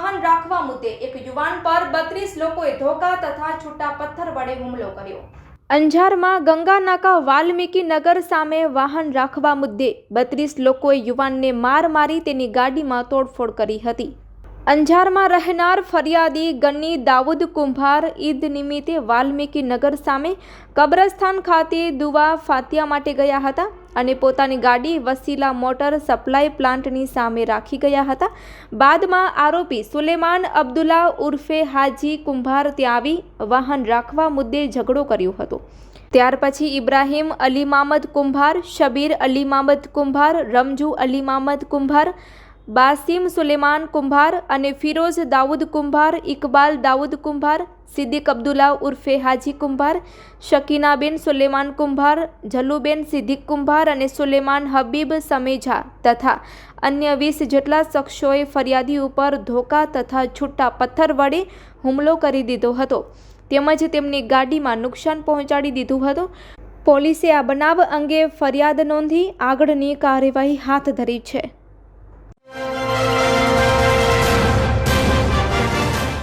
વાહન રાખવા મુદ્દે એક યુવાન પર બત્રીસ લોકોએ ધોકા તથા છૂટા પથ્થર વડે હુમલો કર્યો. અંજારમાં ગંગાનાકા વાલ્મીકી નગર સામે વાહન રાખવા મુદ્દે બત્રીસ લોકોએ યુવાનને માર મારી તેની ગાડીમાં તોડફોડ કરી હતી. અંજારમાં રહેનાર ફરિયાદી ગન્ની દાઉદ કુંભાર ઈદ નિમિત્તે વાલ્મીકી નગર સામે કબ્રસ્તાન ખાતે દુવા ફાતિયા માટે ગયા હતા. અને પોતાની ગાડી વસીલા મોટર સપ્લાય પ્લાન્ટની સામે રાખી ગયા હતા. બાદમાં આરોપી સુલેમાન અબ્દુલ્લા ઉર્ફે હાજી કુંભાર ત્યાં આવી વાહન રાખવા મુદ્દે ઝઘડો કર્યો હતો. ત્યાર પછી ઇબ્રાહીમ અલી મામદ કુંભાર, શબીર અલી મામદ કુંભાર, રમજુ અલી મામદ કુંભાર બાસિમ સુલેમાન કુંભાર અને ફિરોઝ દાઉદ કુંભાર, ઇકબાલ દાઉદ કુંભાર, સિદ્દીક અબ્દુલ્લા ઉર્ફે હાજી કુંભાર, શકીનાબેન સુલેમાન કુંભાર જલુબેન સિદ્દીક કુંભાર અને સુલેમાન હબીબ સમેજા તથા અન્ય વીસ જેટલા શખ્સોએ ફરિયાદી ઉપર ધોકા તથા છૂટા પથ્થર વડે હુમલો કરી દીધો હતો. તેમજ તેમની ગાડીમાં નુકસાન પહોંચાડી દીધું હતું. પોલીસે આ બનાવ અંગે ફરિયાદ નોંધી આગળની કાર્યવાહી હાથ ધરી છે.